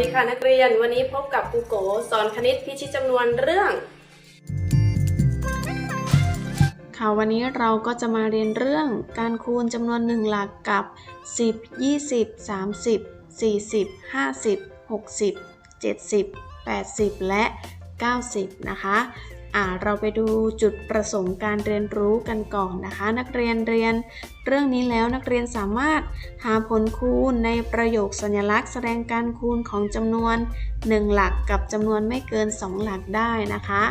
ดีค่ะนักเรียน วันนี้พบกับครูโกสอนคณิตพิชิตจำนวนเรื่อง ค่ะวันนี้เราก็จะมาเรียนเรื่องการคูณจำนวนหนึ่งหลักกับ 10 20 30 40 50 60 70 80 และ 90 นะคะ เราไปดูจุดประสงค์การเรียนรู้กันก่อนนะคะ นักเรียนเรียน เรื่องนี้แล้วนักเรียนสามารถหาผลคูณในประโยคสัญลักษณ์ แสดงการคูณของจำนวน 1 หลักกับจำนวนไม่เกิน 2 หลักได้นะคะ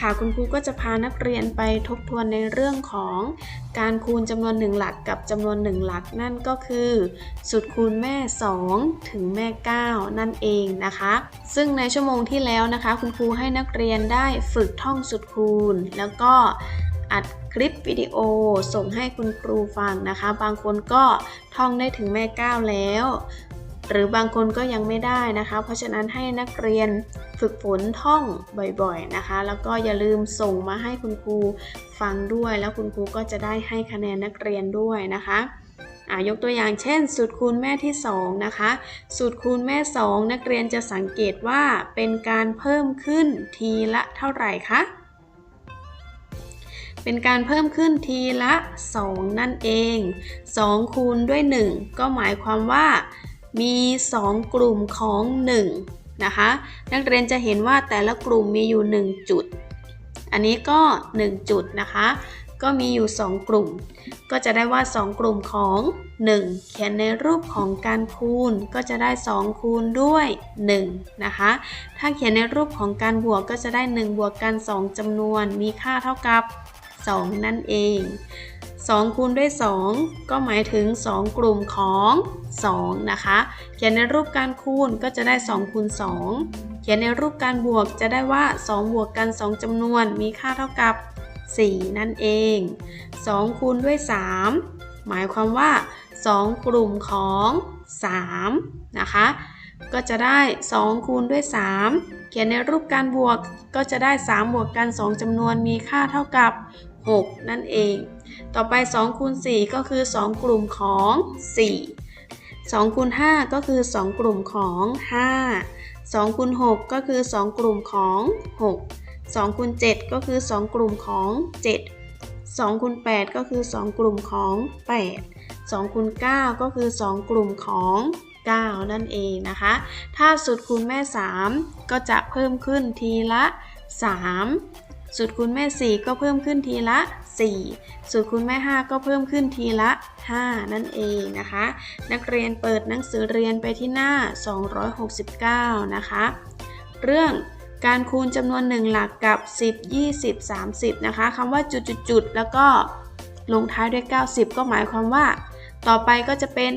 ค่ะคุณครูก็จะพานักเรียนไปทบทวนในเรื่องของการคูณจำนวน 1 หลักกับจำนวน 1 หลักนั่นก็คือ สุดคูณแม่ 2 ถึงแม่ 9 นั่นเองนะคะ ซึ่งในชั่วโมงที่แล้วนะคะ คุณครูให้นักเรียนได้ฝึกท่องสุดคูณ แล้วก็อัดคลิปวิดีโอส่งให้คุณครูฟังนะคะ บางคนก็ท่องได้ถึงแม่ 9 แล้ว หรือบางคนก็ยังไม่ได้นะคะ เพราะฉะนั้นให้นักเรียนฝึกฝนท่องบ่อยๆนะคะ แล้วก็อย่าลืมส่งมาให้คุณครูฟังด้วย แล้วคุณครูก็จะได้ให้คะแนนนักเรียนด้วยนะคะอายกตัวอย่างเช่น สูตรคูณแม่ที่ 2 นะคะ สูตรคูณแม่ 2 นักเรียนจะสังเกตว่าเป็นการเพิ่มขึ้นทีละเท่าไหร่คะ เป็นการเพิ่มขึ้นทีละ 2 นั่นเอง 2 คูณด้วย 1 ก็หมายความว่า มี 2 กลุ่มของ 1 นะคะ นักเรียนจะเห็นว่าแต่ละกลุ่มมีอยู่ 1 จุด อันนี้ก็ 1 จุดนะคะ ก็มีอยู่ 2 กลุ่ม ก็จะได้ว่า 2 กลุ่มของ 1 เขียนในรูปของการคูณ ก็จะได้ 2 คูณด้วย 1 นะคะ ถ้าเขียนในรูปของการบวกก็จะได้ 1 บวกกัน 2จำนวน มีค่าเท่ากับ 2 นั่นเอง 2 คูณด้วย 2 ก็หมายถึง 2 กลุ่มของ 2 นะคะ เขียนในรูปการคูณก็จะได้ 2 คูณ 2 เขียนในรูปการบวกจะได้ว่า 2 บวกกัน 2จำนวนมีค่าเท่ากับ 4 นั่นเอง 2 คูณด้วย 3 หมายความว่า 2 กลุ่มของ 3 นะคะก็จะได้ 2 คูณด้วย 3 เขียนในรูปการบวกก็จะได้ 3 บวกกัน 2จำนวนมีค่าเท่ากับ 6 นั่นเอง ต่อไป2คูณ4ก็คือ 2 กลุ่มของ 4 2คูณ5ก็คือ 2 กลุ่มของ 5 2คูณ6ก็คือ 2 กลุ่มของ 6 2คูณ7ก็คือ 2 กลุ่มของ 7 2คูณ8ก็คือ 2 กลุ่มของ 8 2คูณ9ก็คือ 2 กลุ่มของ 9 นั่นเองนะคะ ถ้าสุดคูณแม่ 3 ก็จะเพิ่มขึ้นทีละ 3 สุดคูณแม่ 4 ก็เพิ่มขึ้นทีละ 4สุดคูณแม่ 5 ก็เพิ่มขึ้นทีละ 5 นั่นเองนะคะ นักเรียนเปิดหนังสือเรียนไปที่หน้า 269 นะคะ เรื่องการคูณจำนวน1หลักกับ 10 20 30 นะคะคำว่าจุดๆๆแล้วก็ลงท้ายด้วย 90 ก็หมายความว่า ต่อไปก็จะเป็น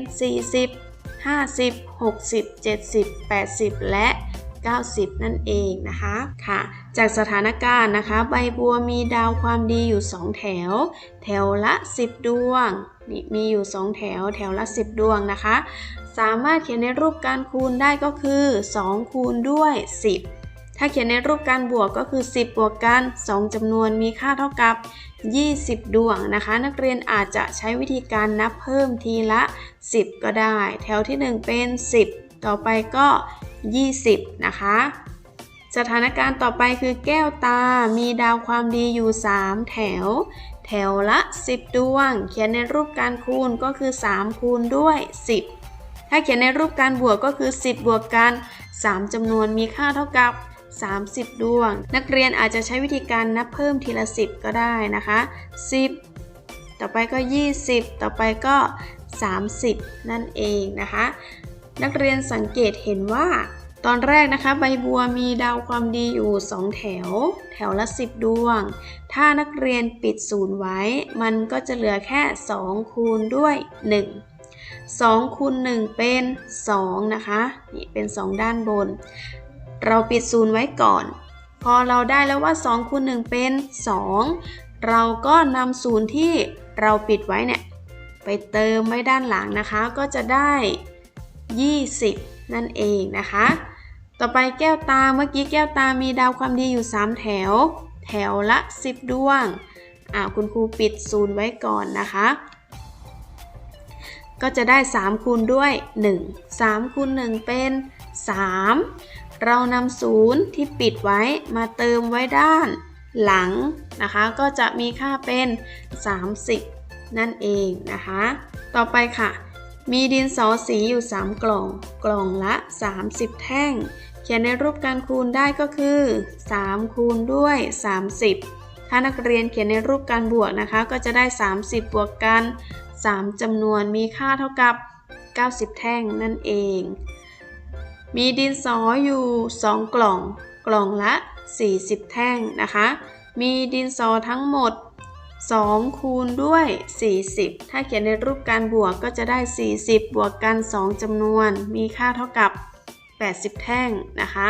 40 50 60 70 80 และ 90 นั่นเองนะคะค่ะ จากสถานการณ์นะคะ ใบบัวมีดาวความดีอยู่ 2 แถว แถวละ 10 ดวงนี่มีอยู่ 2 แถวแถวละ 10 ดวงนะคะ สามารถเขียนในรูปการคูณได้ก็คือ 2 คูณด้วย 10ถ้าเขียนในรูปการบวกก็คือ 10 บวกกัน 2จำนวนมีค่าเท่ากับ 20 ดวงนะคะ นักเรียนอาจจะใช้วิธีการนับเพิ่มทีละ 10 ก็ได้ แถวที่ 1 เป็น 10 ต่อไปก็ 20 นะคะ สถานการณ์ต่อไปคือแก้วตา มีดาวความดีอยู่ 3 แถว แถวละ 10 ดวง เขียนในรูปการคูณก็คือ 3 คูณด้วย 10 ถ้าเขียนในรูปการบวกก็คือ 10 บวกกัน 3จำนวนมีค่าเท่ากับ 30 ดวง นักเรียนอาจจะใช้วิธีการนับเพิ่มทีละ 10 ก็ได้นะคะ 10 ต่อไปก็ 20 ต่อไปก็ 30 นั่นเองนะคะ นักเรียนสังเกตเห็นว่า ตอนแรกนะคะ ใบบัวมีดาวความดีอยู่ 2 แถว แถวละ 10 ดวง ถ้านักเรียนปิดศูนย์ไว้ มันก็จะเหลือแค่ 2 คูณด้วย 1 2คูณ1เป็น 2 นะคะ นี่เป็น 2 ด้านบน เราปิดศูนย์ไว้ก่อน พอเราได้แล้วว่า2คูณ1เป็น 2 เราก็นำศูนย์ที่เราปิดไว้เนี่ย ไปเติมไว้ด้านหลังนะคะ ก็จะได้ 20 นั่นเองนะคะ ต่อไปแก้วตาเมื่อกี้แก้วตามีดาวความดีอยู่ 3 แถว แถวละ 10 ดวงอ่าคุณครูปิดศูนย์ไว้ก่อนนะคะ ก็จะได้ 3 คูณด้วย 1 3คูณ1เป็น 3 เรานำศูนย์ที่ปิดไว้มาเติมไว้ด้านหลังนะคะ ก็จะมีค่าเป็น 30 นั่นเองนะคะ ต่อไปค่ะ มีดินสอสีอยู่ 3 กล่อง กล่องละ 30 แท่ง เขียนในรูปการคูณได้ก็คือ3คูณด้วย 30 ถ้านักเรียนเขียนในรูปการบวกนะคะ ก็จะได้ 30 บวกกัน 3จำนวนมีค่าเท่ากับ 90 แท่งนั่นเอง มีดินสออยู่ 2 กล่อง กล่องละ 40 แท่งนะคะ มีดินสอทั้งหมด 2 คูณด้วย 40 ถ้าเขียนในรูปการบวกก็จะได้ 40 บวกกัน 2จำนวน มีค่าเท่ากับ 80 แท่งนะคะ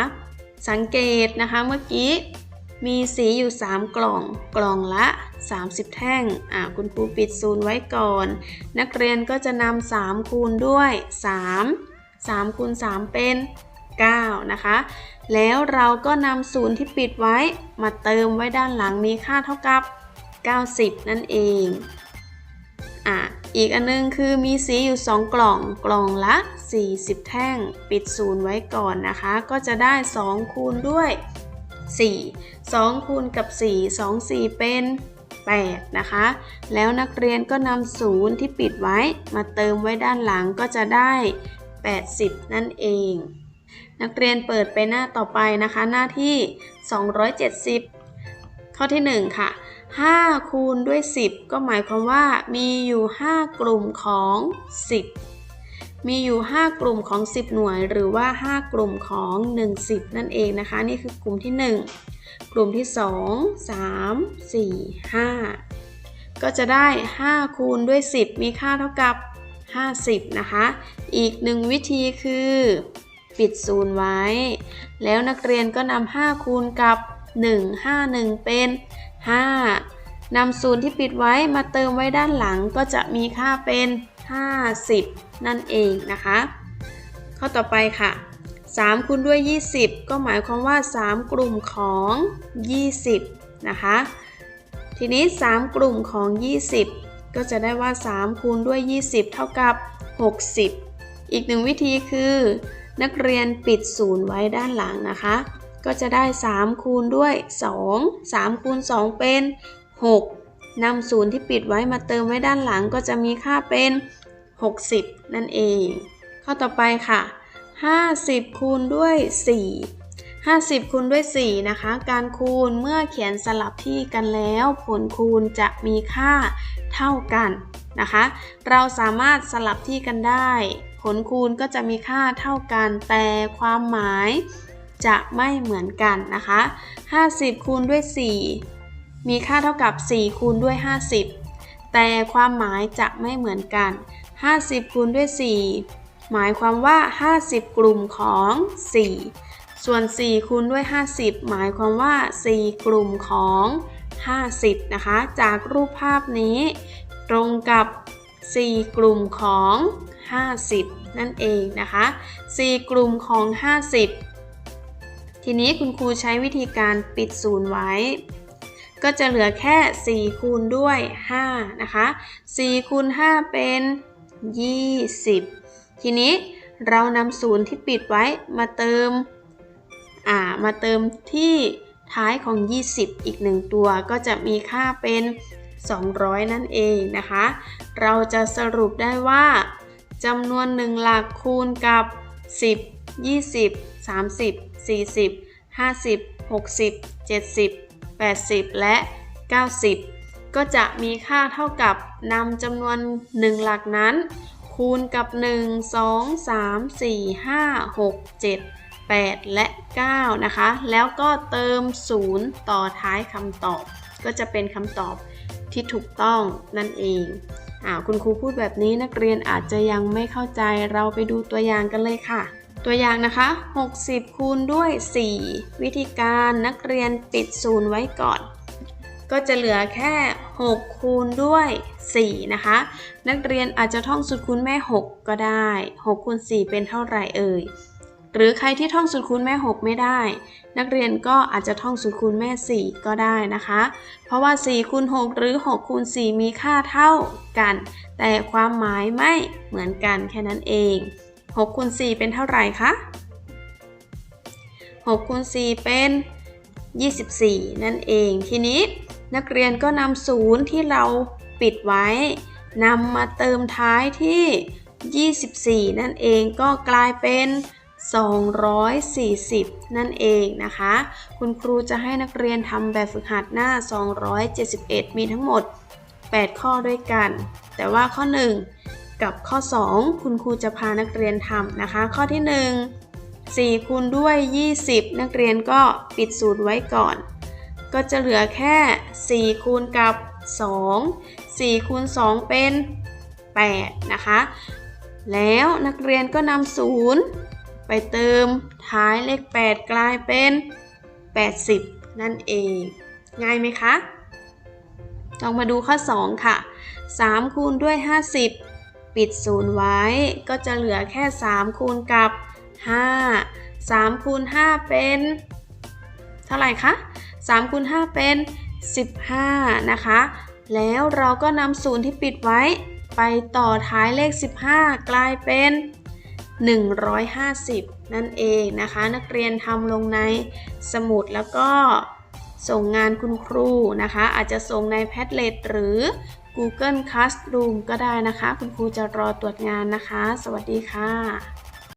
สังเกตนะคะเมื่อกี้มีสีอยู่ 3 กล่อง กล่องละ 30 แท่ง อ่าคุณครูปิดศูนย์ไว้ก่อน นักเรียนก็จะนำ3คูณด้วย 3 3คูณ3เป็น 9 นะคะ แล้วเราก็นำศูนย์ที่ปิดไว้มาเติมไว้ด้านหลังมีค่าเท่ากับ 90 นั่นเองอะอีกอันนึงคือมีสีอยู่ 2 กล่องกล่องละ 40 แท่ง ปิดศูนย์ไว้ก่อนนะคะ ก็จะได้ 2 คูณด้วย 4 2 คูณกับ 4 2 4 เป็น 8 นะคะ แล้วนักเรียนก็นำศูนย์ที่ปิดไว้มาเติมไว้ด้านหลังก็จะได้ 80 นั่นเอง นักเรียนเปิดไปหน้าต่อไปนะคะ หน้าที่ 270 ข้อที่ 1 ค่ะ 5 คูณด้วย 10 ก็หมายความว่ามีอยู่ 5 กลุ่มของ 10 มีอยู่ 5 กลุ่มของ 10 หน่วย หรือว่า 5 กลุ่มของ1 10 นั่นเองนะคะ นี่คือกลุ่มที่ 1 กลุ่มที่ 2 3 4 5 ก็จะได้ 5 คูณด้วย 10 มีค่าเท่ากับ 50 นะคะ อีกหนึ่งวิธีคือ ปิดศูนย์ไว้ แล้วนักเรียนก็นำ5คูณกับ 1 5 1 เป็น 5นำศูนย์ที่ปิดไว้มาเติมไว้ด้านหลังก็จะมีค่าเป็น 50 นั่นเองนะคะ ข้อต่อไปค่ะ 3คูณด้วย 20 ก็หมายความว่า 3 กลุ่มของ 20 นะคะ ทีนี้ 3 กลุ่มของ 20 ก็จะได้ว่า 3คูณด้วย 20 เท่ากับ 60 อีกหนึ่งวิธีคือ นักเรียนปิดศูนย์ไว้ด้านหลังนะคะ ก็จะได้ 3 คูณด้วย 2 3 คูณ 2 เป็น 6นำศูนย์ที่ปิดไว้มาเติมไว้ด้านหลังก็จะมีค่าเป็น 60 นั่นเอง ข้อต่อไปค่ะ 50 คูณด้วย 4 50 คูณด้วย 4 นะคะ การคูณเมื่อเขียนสลับที่กันแล้ว ผลคูณจะมีค่าเท่ากันนะคะ เราสามารถสลับที่กันได้ ผลคูณก็จะมีค่าเท่ากัน แต่ความหมาย จะไม่เหมือนกันนะคะ 50 คูณด้วย 4 มีค่าเท่ากับ 4 คูณด้วย 50 แต่ความหมายจะไม่เหมือนกัน 50 คูณด้วย 4 หมายความว่า 50 กลุ่มของ 4 ส่วน 4 คูณด้วย 50 หมายความว่า 4 กลุ่มของ 50 นะคะ จากรูปภาพนี้ ตรงกับ 4 กลุ่มของ 50 นั่นเองนะคะ 4 กลุ่มของ 50 ทีนี้คุณครูใช้วิธีการปิดศูนย์ไว้ ก็จะเหลือแค่ 4 คูณด้วย 5 นะคะ4คูณ5เป็น 20 ทีนี้เรานำศูนย์ที่ปิดไว้มาเติม อ่า มาเติมที่ท้ายของ 20 อีก 1 ตัวก็จะมีค่าเป็น 200 นั่นเองนะคะ เราจะสรุปได้ว่าจำนวน1หลักคูณกับ 10 20 30 40 50 60 70 80 และ 90 ก็จะมีค่าเท่ากับนำจำนวน 1 หลักนั้น คูณกับ 1 2 3 4 5 6 7 8 และ 9 นะคะ แล้วก็เติม 0 ต่อท้ายคำตอบ ก็จะเป็นคำตอบที่ถูกต้องนั่นเองอ่าคุณครูพูดแบบนี้นักเรียนอาจจะยังไม่เข้าใจเราไปดูตัวอย่างกันเลยค่ะ ตัวอย่างนะคะ 60 คูณด้วย 4 วิธีการนักเรียนปิดศูนย์ไว้ก่อน ก็จะเหลือแค่ 6 คูณด้วย 4 นะคะ นักเรียนอาจจะท่องสูตรคูณแม่ 6 ก็ได้ 6คูณ4 เป็นเท่าไหร่เอ่ย หรือใครที่ท่องสูตรคูณแม่ 6 ไม่ได้ นักเรียนก็อาจจะท่องสูตรคูณแม่ 4 ก็ได้นะคะ เพราะว่า 4คูณ6 หรือ 6คูณ4 มีค่าเท่ากัน แต่ความหมายไม่เหมือนกันแค่นั้นเอง 6คูณ4เป็นเท่าไหร่คะ6คูณ4เป็น 24 นั่นเอง ทีนี้นักเรียนก็นำศูนย์ที่เราปิดไว้นำมาเติมท้ายที่ 24 นั่นเองก็กลายเป็น 240 นั่นเองนะคะ คุณครูจะให้นักเรียนทำแบบฝึกหัดหน้า 271 มีทั้งหมด 8 ข้อด้วยกัน แต่ว่าข้อ 1 กับข้อ 2 คุณครูจะพานักเรียนทำนะคะ ข้อที่ 1 4คูณด้วย 20 นักเรียนก็ปิดสูตรไว้ก่อน ก็จะเหลือแค่ 4 คูณกับ 2 4คูณ2เป็น 8 นะคะ แล้วนักเรียนก็นำศูนย์ไปเติมท้ายเลข 8 กลายเป็น 80 นั่นเอง ง่ายไหมคะลองมาดูข้อ 2 ค่ะ 3 คูณด้วย 50 ปิดศูนย์ไว้ก็จะเหลือแค่ 3 คูณกับ 5 3คูณ5เป็น เท่าไหร่คะ3คูณ5เป็น 15 นะคะ แล้วเราก็นำศูนย์ที่ปิดไว้ ไปต่อท้ายเลข 15 กลายเป็น 150 นั่นเองนะคะ นักเรียนทำลงในสมุดแล้วก็ส่งงานคุณครูนะคะ อาจจะส่งใน Padlet หรือ Google Classroom ก็ได้นะคะ คุณครูจะรอตรวจงานนะคะ สวัสดีค่ะ